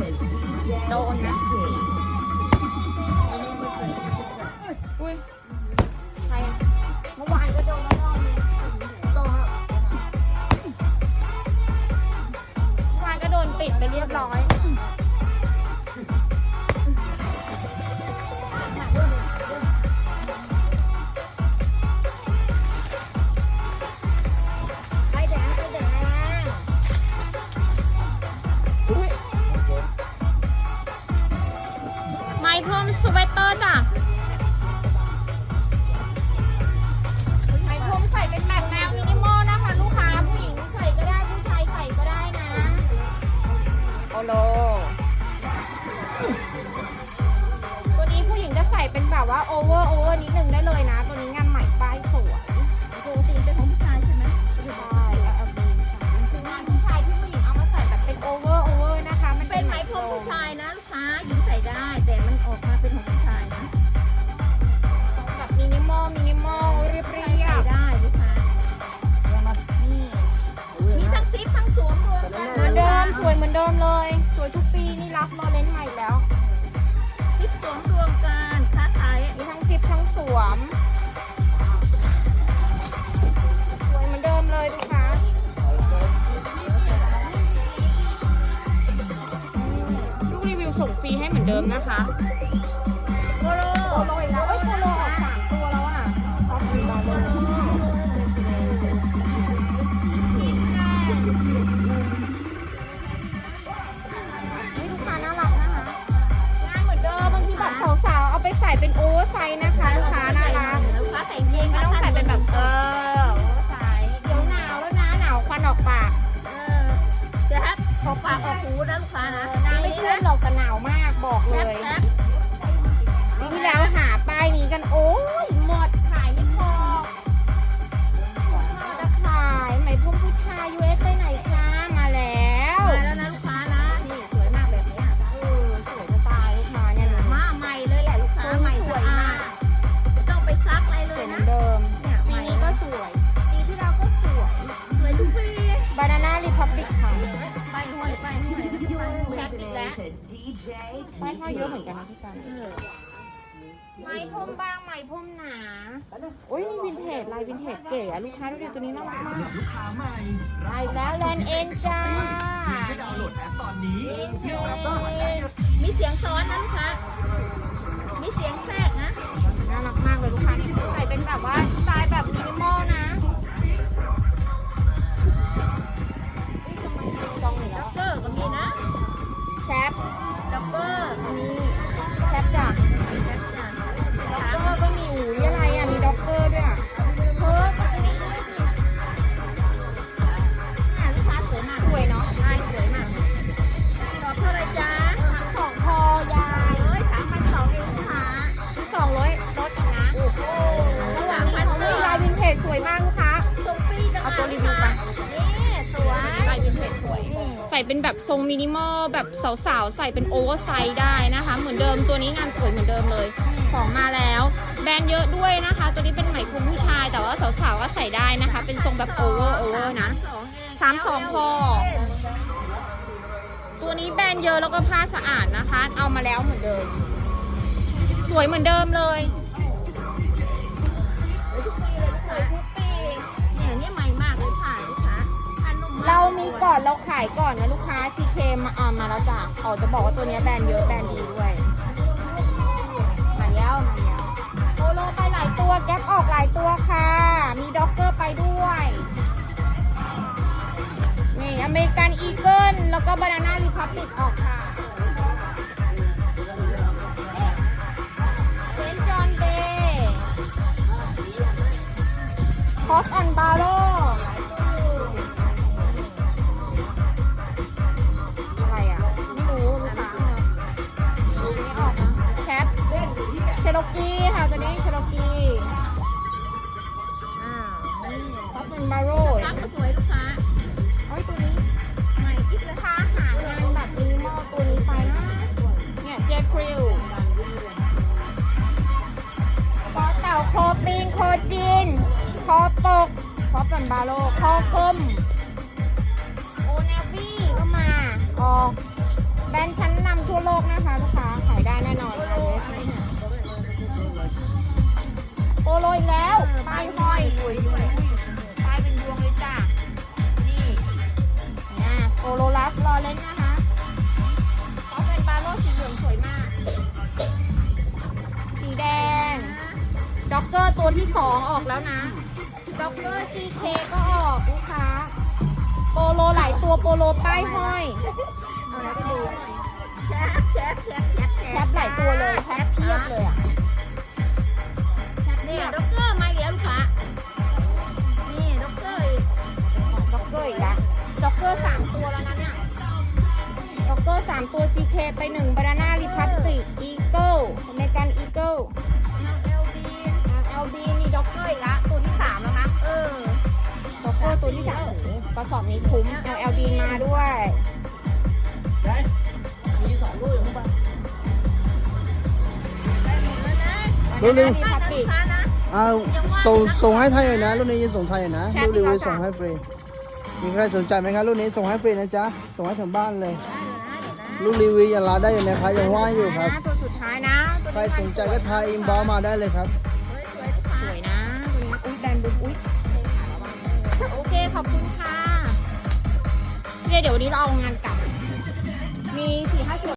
โดนนะอุ้ยใครอะเมื่อวานก็โดนแล้วรอบนึงโดนครับเมื่อวานก็โดนปิดไปเรียบร้อย ว่าโอเวอร์โอเวอร์นิดนึงได้เลยนะ ตัวนี้งานใหม่ป้ายสวยปกติเป็นของผู้ชายใช่ไหมใช่แล้วเอาเป็นคืองานผู้ชายที่ผู้หญิงเอามาใส่แบบเป็นโอเวอร์โอเวอร์นะคะ มันเป็นไหมพรมผู้ชายนะลูกค้าหญิงใส่ได้ แต่มันออกมาเป็นของผู้ชายนะแบบมินิมอลมินิมอลเรียบเรียใส่บได้ลูกค้านี่มีทั้งซิปทั้งสวมรวมกันเหมือนเดิมสวยเหมือนเดิมเลย สวยทุกปีนี่รับรอเลนส์ใหม่แล้วซิปสวมรวมกันค้าขาย มีทั้งซิปทั้งสวม สวยเหมือนเดิมเลยลูกค้าลูกรีวิวส่งฟรีให้เหมือนเดิมนะคะ กัน โอ้ยหมดขายไม่พอจะขายไหมพรมผู้ชาย US ไปไหนคะมาแล้วมาแล้วนะลูกค้านะนี่สวยมากแบบเนี้ยเออสวยจะตายลูกค้าเนี่ยนะมาใหม่เลยแหละลูกค้าใหม่สะอาดไม่ต้องไปซักอะไรเลสวยยเหมืนะอนเดิมเนี่ยปีใหม่นี้ก็สวยปีที่แล้วก็สวยสวยทุกปี Banana Republic ค่ะไปห้อยไปห้อยแคปอีกแล้วป้ายผ้าเยอะเหมือนกันนะพี่กัน เออ ไหมพรมบางไหมพรมหนาโอ้ยนี่วินเทจลายวินเทจเก๋อะลูกค้าดูดิตัวนี้น่ารักมากลูกค้าใหม่มาอีกแล้วแลนเอ็นจ้าแค่ดาวน์โหลดแอปตอนนี้วินเทเรียกรับรางวัลได้จมีเสียงซ้อนนะลูกค้ามีเสียงแทรกนะน่ารักมากเลยลูกค้านี่ เป็นแบบทรงมินิมอลแบบสาวๆ ใส่เป็นโอเวอร์ไซส์ได้นะคะ เหมือนเดิมตัวนี้งานสวยเหมือนเดิมเลย ของมาแล้ว แบรนด์เยอะด้วยนะคะ ตัวนี้เป็นไหมพรมผู้ชาย แต่ว่าสาวๆ ก็ใส่ได้นะคะ เป็นทรงแบบโอเวอร์โอเวอร์นะสามสองพอตัวนี้แบรนด์เยอะแล้วก็ผ้าสะอาดนะคะ เอามาแล้วเหมือนเดิม สวยเหมือนเดิมเลย อนเราขายก่อนนะลูกค้า CK มาเอามาแล้วจ้ะอ๋อจะบอกว่าตัวเนี้ยแบรนด์เยอะแบรนด์ดีด้วย มาแล้วมาแล้วโปโลไปหลายตัวแก๊ปออกหลายตัวค่ะ มีด็อกเกอร์ไปด้วย นี่อเมริกันอีเกิลแล้วก็บานาน่ารีพับลิกออกค่ะเซนจอนเบย์คอสแอนบาโลอะไร กคอปันบาโลคอกลมโอนาวี่ก็มาออกแบรนด์ชั้นนำทั่วโลกนะคะลูกค้าขายได้แน่นอนนะโปโลอีกแล้วป้ายห้อยสวยด้วยป้ายเป็นดวงเลยจ้ะนี่นะโปโลลัฟรอเล่นนะคะเขาเป็นบาโลสีเหลืองสวยมาก สีแดง ด็อกเกอร์ตัวที่สองออกแล้วนะ ด็อกเกอร์ซีเคก็ออกลูกค้า โปโลหลายตัวโปโลป้ายห้อย เอาแล้วไปดูแชปแชปแชปแชปแคปหลายตัวเลยแคปเพียบเลยอะเนี่ยด็อกเกอร์มาอีกแล้วลูกค้านี่ด็อกเกอร์อีกด็อกเกอร์อีกแล้วด็อกเกอร์สามตัวแล้วนะเนี่ยด็อกเกอร์สามตัวซีเคไปหนึ่งบานาน่าริพับติกอีก ด็อกเกอร์ตัวที่สามโอ้โหกระสอบนี้คุ้ม LLB มาด้วยมีสองลูกอยู่ข้างบนได้หมดแล้วนะรุ่นนี้มีบ้าพนลาสนะติลูกกค้านะอ่าส่งส่งให้ไทยเลยนะ รุ่นนี้จะส่งไทยเลยนะแชทรุ่นรีวิวดีกว่าส่งให้ฟรี มีใครสนใจไหมครับรุ่นนี้ส่งให้ฟรีนะจ๊ะ ส่งให้ถึงบ้านเลยได้อยู่นะเดี๋ยวนะรุ่นรีวิวยังรับได้อยู่นะครับยังว่างอยู่ครับนะตัวสุดท้ายนะตัวใครนี้สนใจก็ทายอินบ็อกซ์มาได้เลยครับสวยๆลูกค้าสวยนะตัวนี้อุ้ยแบรนด์บุ๊อุ้ย โอเคขอบคุณค่ะเดี๋ยวเดี๋ยววันนี้เราเอางานกลับ มีสี่ห้าจุด